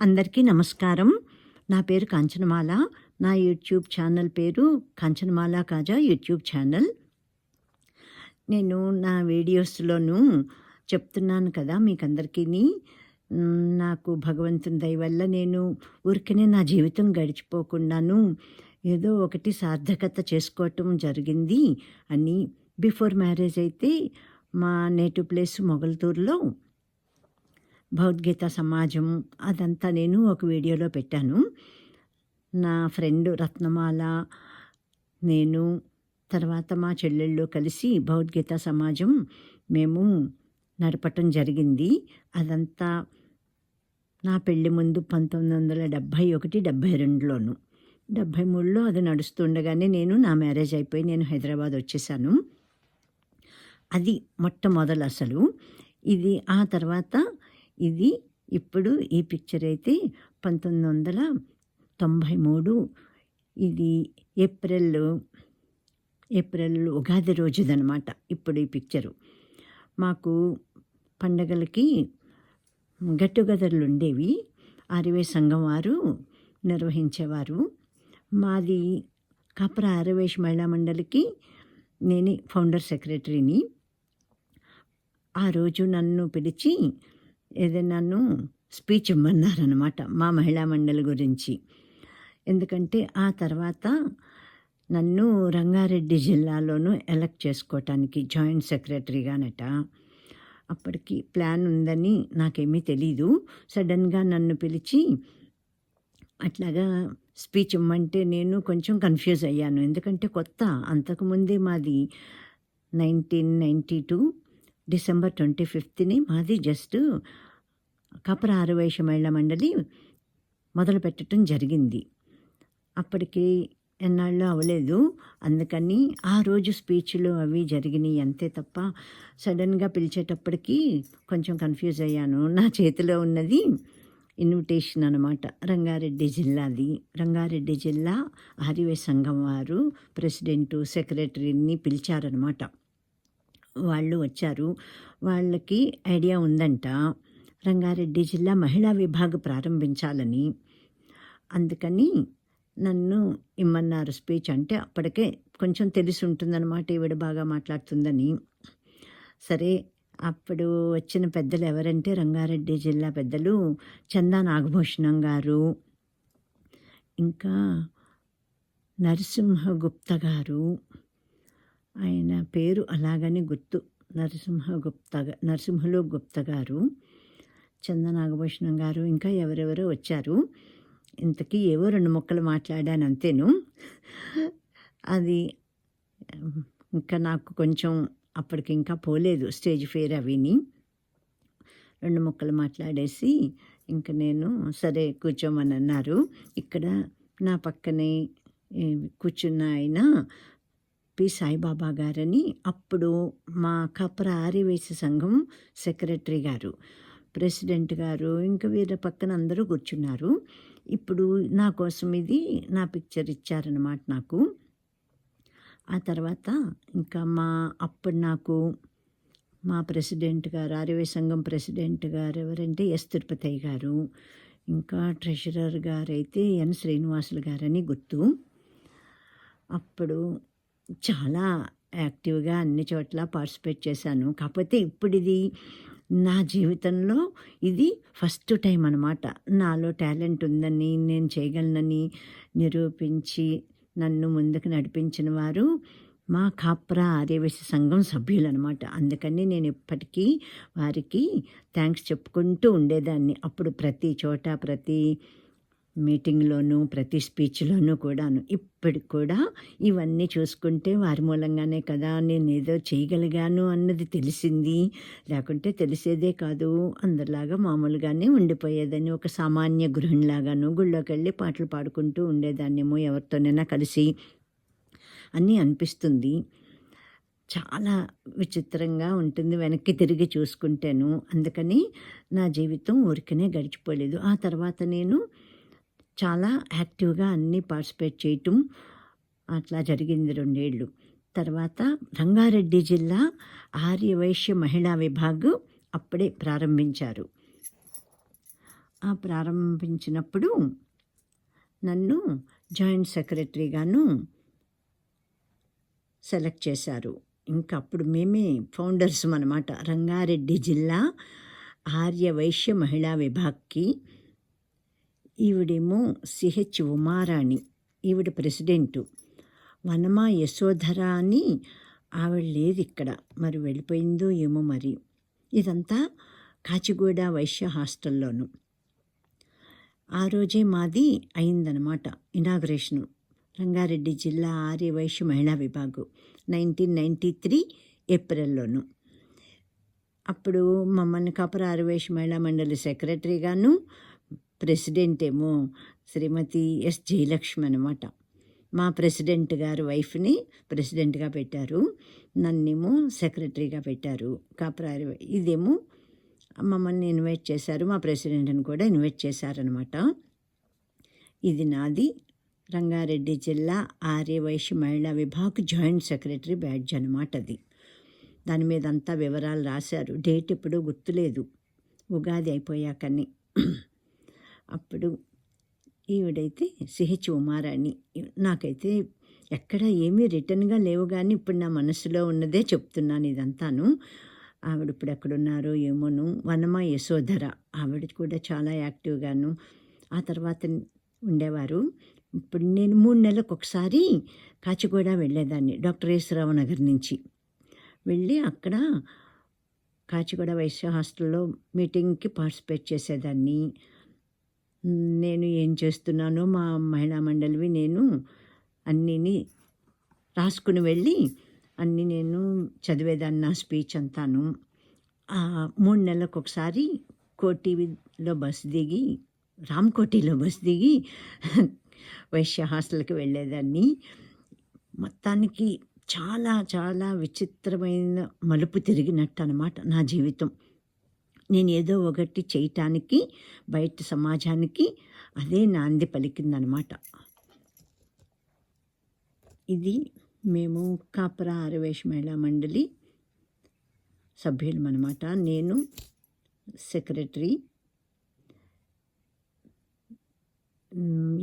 అందరికీ నమస్కారం. నా పేరు కాంచనమాల. నా యూట్యూబ్ ఛానల్ పేరు కాంచనమాల కాజా యూట్యూబ్ ఛానల్. నేను నా వీడియోస్లోనూ చెప్తున్నాను కదా మీకు అందరికీ నాకు భగవంతుని దయ వల్ల నేను ఊరికనే నా జీవితం గడిచిపోకుండాను ఏదో ఒకటి సార్థకత చేసుకోవటం జరిగింది అని. బిఫోర్ మ్యారేజ్ అయితే మా నేటివ్ ప్లేస్ మొగల్తూరులో భగవద్గీత సమాజం అదంతా నేను ఒక వీడియోలో పెట్టాను. నా ఫ్రెండ్ రత్నమాల నేను తర్వాత మా చెల్లెళ్ళు కలిసి భగవద్గీత సమాజం మేము నడపటం జరిగింది. అదంతా నా పెళ్ళి ముందు పంతొమ్మిది వందల డెబ్భై ఒకటి డెబ్భై రెండులోను. డెబ్భై మూడులో అది నడుస్తుండగానే నేను నా మ్యారేజ్ అయిపోయి నేను హైదరాబాద్ వచ్చేసాను. అది మొట్టమొదలు అసలు. ఇది ఆ తర్వాత ఇది ఇప్పుడు ఈ పిక్చర్ అయితే పంతొమ్మిది వందల తొంభై మూడు. ఇది ఏప్రిల్ ఏప్రిల్ ఉగాది రోజుదనమాట ఇప్పుడు ఈ పిక్చరు మాకు పండగలకి గట్టుగదర్లు ఉండేవి అరవై సంఘం వారు నిర్వహించేవారు. మాది కాపర ఆరవేశ మహిళా మండలికి నేనే ఫౌండర్ సెక్రటరీని ఆ రోజు నన్ను పిలిచి ఏదైనాను స్పీచ్ ఇమ్మన్నారనమాట మా మహిళా మండలి గురించి. ఎందుకంటే ఆ తర్వాత నన్ను రంగారెడ్డి జిల్లాలోనూ ఎలక్ట్ చేసుకోవటానికి జాయింట్ సెక్రటరీగానట. అప్పటికి ప్లాన్ ఉందని నాకేమీ తెలీదు. సడన్గా నన్ను పిలిచి అట్లాగా స్పీచ్ ఇమ్మంటే నేను కొంచెం కన్ఫ్యూజ్ అయ్యాను. ఎందుకంటే కొత్త అంతకుముందే మాది nineteen ninety two December twenty ఫిఫ్త్ని మాది జస్ట్ కపర ఆరువైష మహిళా మండలి మొదలు పెట్టడం జరిగింది. అప్పటికి ఎన్నాళ్ళు అవ్వలేదు. అందుకని ఆ రోజు స్పీచ్లు అవి జరిగినాయి అంతే తప్ప సడన్గా పిలిచేటప్పటికి కొంచెం కన్ఫ్యూజ్ అయ్యాను. నా చేతిలో ఉన్నది ఇన్విటేషన్ అనమాట రంగారెడ్డి జిల్లాది. రంగారెడ్డి జిల్లా ఆర్యవే సంఘం వారు ప్రెసిడెంటు సెక్రటరీని పిలిచారనమాట వాళ్ళు వచ్చారు. వాళ్ళకి ఐడియా ఉందంట. రంగారెడ్డి జిల్లా మహిళా విభాగం ప్రారంభించాలని. అందుకని నన్ను ఇమ్మన్నారు స్పీచ్. అంటే అప్పటికే కొంచెం తెలిసి ఉంటుందన్నమాట ఈవిడ బాగా మాట్లాడుతుందని. సరే అప్పుడు వచ్చిన పెద్దలు ఎవరంటే రంగారెడ్డి జిల్లా పెద్దలు చందా నాగభూషణం గారు ఇంకా నరసింహగుప్త గారు ఆయన పేరు అలాగని గుర్తు. నరసింహ గుప్త నరసింహలో గుప్త గారు చందనాగభూషణం గారు ఇంకా ఎవరెవరో వచ్చారు. ఇంతకీ ఏవో రెండు మొక్కలు మాట్లాడాను అంతేను. అది ఇంకా నాకు కొంచెం అప్పటికి ఇంకా పోలేదు స్టేజ్ ఫేర్ అవిని. రెండు మొక్కలు మాట్లాడేసి ఇంకా నేను సరే కూర్చోమని అన్నారు. ఇక్కడ నా పక్కనే కూర్చున్న ఆయన పి. సాయిబాబా గారని అప్పుడు మా కపర ఆర్యవేశ సంఘం సెక్రటరీ గారు ప్రెసిడెంట్ గారు ఇంకా వీరి పక్కన అందరూ కూర్చున్నారు. ఇప్పుడు నా కోసం ఇది నా పిక్చర్ ఇచ్చారనమాట నాకు. ఆ తర్వాత ఇంకా మా అప్పుడు నాకు మా ప్రెసిడెంట్ గారు ఆర్యవే సంఘం ప్రెసిడెంట్ గారు ఎవరంటే ఎస్. తిరుపతి గారు ఇంకా ట్రెషరర్ గారైతే ఎన్. శ్రీనివాసులు గారని గుర్తు. అప్పుడు చాలా యాక్టివ్గా అన్ని చోట్ల పార్టిసిపేట్ చేశాను. కాకపోతే ఇప్పుడు ఇది నా జీవితంలో ఇది ఫస్ట్ టైం అనమాట నాలో టాలెంట్ ఉందని నేను చేయగలనని నిరూపించి నన్ను ముందుకు నడిపించిన వారు మా కాప్రా ఆర్యవేశ సంఘం సభ్యులు అనమాట అందుకని నేను ఇప్పటికీ వారికి థ్యాంక్స్ చెప్పుకుంటూ ఉండేదాన్ని. అప్పుడు ప్రతి చోట ప్రతి మీటింగ్లోనూ ప్రతి స్పీచ్లోనూ కూడాను. ఇప్పటికి కూడా ఇవన్నీ చూసుకుంటే వారి మూలంగానే కదా నేను ఏదో చేయగలిగాను అన్నది తెలిసింది. లేకుంటే తెలిసేదే కాదు. అందరిలాగా మామూలుగానే ఉండిపోయేదని ఒక సామాన్య గృహిణిలాగాను గుళ్ళోకి వెళ్ళి పాటలు పాడుకుంటూ ఉండేదాన్నేమో ఎవరితోనైనా కలిసి అని అనిపిస్తుంది. చాలా విచిత్రంగా ఉంటుంది వెనక్కి తిరిగి చూసుకుంటాను. అందుకని నా జీవితం ఊరికనే గడిచిపోలేదు. ఆ తర్వాత నేను చాలా యాక్టివ్గా అన్నీ పార్టిసిపేట్ చేయటం అట్లా జరిగింది రెండేళ్ళు తర్వాత రంగారెడ్డి జిల్లా ఆర్యవైశ్య మహిళా విభాగ్ అప్పుడే ప్రారంభించారు. ఆ ప్రారంభించినప్పుడు నన్ను జాయింట్ సెక్రటరీగాను సెలెక్ట్ చేశారు. ఇంకా అప్పుడు మేమే ఫౌండర్స్ అనమాట రంగారెడ్డి జిల్లా ఆర్య వైశ్య మహిళా విభాగ్కి ఈవిడేమో సిహెచ్ ఉమారాణి ఈవిడ ప్రెసిడెంటు. వనమా యశోధర అని ఆవిడ లేదు ఇక్కడ మరి వెళ్ళిపోయిందో ఏమో మరి. ఇదంతా కాచిగూడ వైశ్య హాస్టల్లోను. ఆ రోజే మాది అయిందనమాట ఇనాగ్రేషను. రంగారెడ్డి జిల్లా ఆర్య వైశ్య మహిళా విభాగం నైన్టీన్ నైంటీ త్రీ ఏప్రిల్లోను. అప్పుడు మమ్మల్ని కాపుర ఆర్య వైశ్య మహిళా మండలి సెక్రటరీగాను ప్రెసిడెంట్ ఏమో శ్రీమతి ఎస్. జయలక్ష్మి అనమాట మా ప్రెసిడెంట్ గారు వైఫ్ని ప్రెసిడెంట్గా పెట్టారు. నన్నేమో సెక్రటరీగా పెట్టారు. కాప్రారి ఇదేమో మమ్మల్ని ఇన్వైట్ చేశారు. మా ప్రెసిడెంట్ని కూడా ఇన్వైట్ చేశారనమాట ఇది నాది. రంగారెడ్డి జిల్లా ఆర్య వైశ్య మహిళా విభాగ్ జాయింట్ సెక్రటరీ బ్యాడ్జ్ అనమాట అది. దాని మీద అంతా వివరాలు రాశారు. డేట్ ఎప్పుడూ గుర్తులేదు. ఉగాది అయిపోయాకని. అప్పుడు ఈవిడైతే సిహెచ్ ఉమారాణి నాకైతే ఎక్కడ ఏమీ రిటర్న్గా లేవు కానీ ఇప్పుడు నా మనసులో ఉన్నదే చెప్తున్నాను ఇదంతాను. ఆవిడ ఇప్పుడు ఎక్కడున్నారో ఏమోను. వనమ యశోధర ఆవిడ కూడా చాలా యాక్టివ్గాను ఆ తర్వాత ఉండేవారు. ఇప్పుడు నేను మూడు నెలలకు ఒకసారి కాచిగూడ వెళ్ళేదాన్ని డాక్టర్ రావు నగర్ నుంచి. వెళ్ళి అక్కడ కాచిగూడ వైశ్య హాస్టల్లో మీటింగ్కి పార్టిసిపేట్ చేసేదాన్ని. నేను ఏం చేస్తున్నానో మా మహిళా మండలివి నేను అన్నీని రాసుకుని వెళ్ళి అన్నీ నేను చదివేదాన్ని నా స్పీచ్ అంతాను. మూడు నెలలకు ఒకసారి కోటిలో బస్ దిగి రామ్కోటిలో బస్ దిగి వైశ్య హాస్టల్కి వెళ్ళేదాన్ని. మొత్తానికి చాలా చాలా విచిత్రమైన మలుపు తిరిగినట్టు అనమాట నా జీవితం. నేను ఏదో ఒకటి చేయటానికి బయట సమాజానికి అదే నాంది పలికిందనమాట. ఇది మేము కాపరా ఆరవేశ మహిళా మండలి సభ్యులం అనమాట నేను సెక్రటరీ.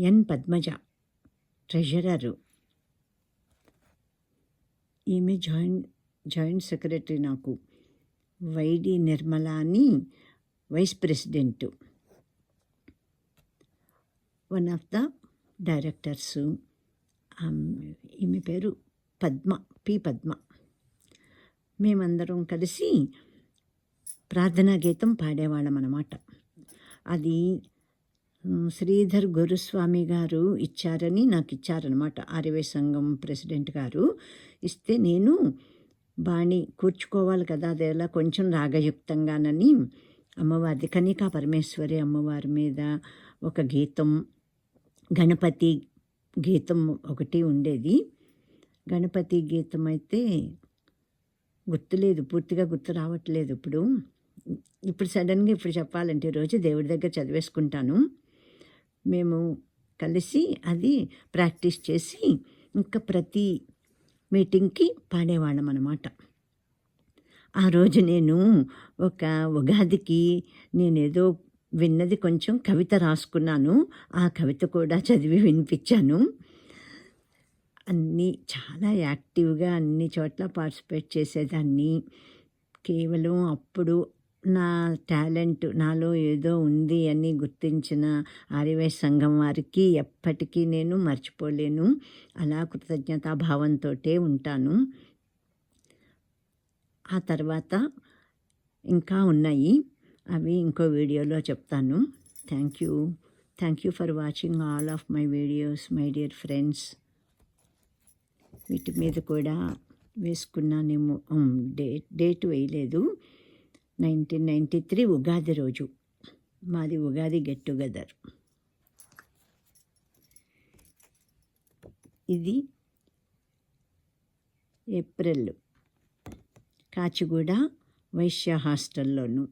N Padmaja treasurer. ఈమె జాయింట్ జాయింట్ సెక్రటరీ నాకు. YD నిర్మలాని vice president. One of the directors. ఈమె పేరు పద్మ పి పద్మ. మేమందరం కలిసి ప్రార్థనా గీతం పాడేవాళ్ళం అన్నమాట. అది శ్రీధర్ గురుస్వామి గారు ఇచ్చారని నాకు ఇచ్చారనమాట ఆర్యవే సంఘం ప్రెసిడెంట్ గారు ఇస్తే నేను బాణి కూర్చుకోవాలి కదా అదేలా కొంచెం రాగయుక్తంగానని అమ్మవారిది కనికా పరమేశ్వరి అమ్మవారి మీద ఒక గీతం గణపతి గీతం ఒకటి ఉండేది. గణపతి గీతం అయితే గుర్తులేదు పూర్తిగా గుర్తు రావట్లేదు ఇప్పుడు. ఇప్పుడు సడన్గా ఇప్పుడు చెప్పాలంటే రోజు దేవుడి దగ్గర చదివేసుకుంటాను. మేము కలిసి అది ప్రాక్టీస్ చేసి ఇంకా ప్రతి మీటింగ్కి పాడేవాళ్ళం అనమాట ఆ రోజు నేను ఒక ఉగాదికి నేనేదో విన్నది కొంచెం కవిత రాసుకున్నాను. ఆ కవిత కూడా చదివి వినిపించాను. అన్నీ చాలా యాక్టివ్గా అన్ని చోట్ల పార్టిసిపేట్ చేసేదాన్ని. కేవలం అప్పుడు నా టాలెంట్ నాలో ఏదో ఉంది అని గుర్తించిన ఆర్యవైశ్య సంఘం వారికి ఎప్పటికీ నేను మర్చిపోలేను. అలా కృతజ్ఞతాభావంతో ఉంటాను. ఆ తర్వాత ఇంకా ఉన్నాయి. అవి ఇంకో వీడియోలో చెప్తాను. Thank you thank you for watching all of my videos my dear friends వీటి మీద కూడా వేసుకున్నానేమో డేట్ డేట్ వేయలేదు. నైన్టీన్ నైంటీ త్రీ ఉగాది రోజు. మాది ఉగాది గెట్ టుగెదర్. ఇది ఏప్రిల్. కాచిగూడ వైశ్య హాస్టల్లోను.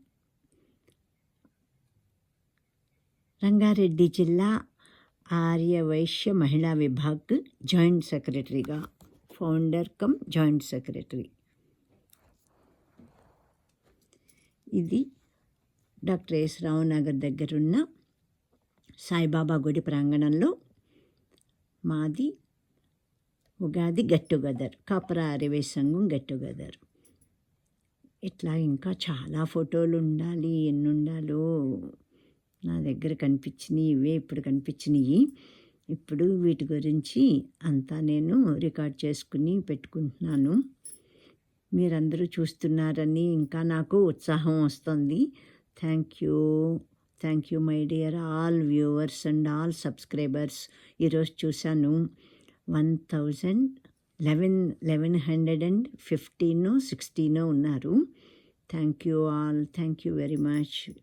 రంగారెడ్డి జిల్లా ఆర్య వైశ్య మహిళా విభాగ్ జాయింట్ సెక్రటరీగా. Founder cum joint secretary. ఇది డాక్టర్ ఎస్ రావు నగర్ దగ్గరున్న సాయిబాబా గుడి ప్రాంగణంలో. మాది ఉగాది గెట్ టుగెదర్ కాపర ఆర్యవై సంఘం గెట్ టుగెదర్. ఇట్లా ఇంకా చాలా ఫోటోలు ఉండాలి ఎన్ని ఉండాలో నా దగ్గర కనిపించినవి ఇవే ఇప్పుడు కనిపించినాయి. ఇప్పుడు వీటి గురించి అంతా నేను రికార్డ్ చేసుకుని పెట్టుకుంటున్నాను. మీరందరూ చూస్తున్నారని ఇంకా నాకు ఉత్సాహం వస్తుంది. Thank you. Thank you my dear all viewers and all subscribers. ఈరోజు చూశాను one thousand eleven eleven hundred and fifteen sixteen ఉన్నారు. Thank you all. Thank you very much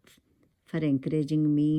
for encouraging me.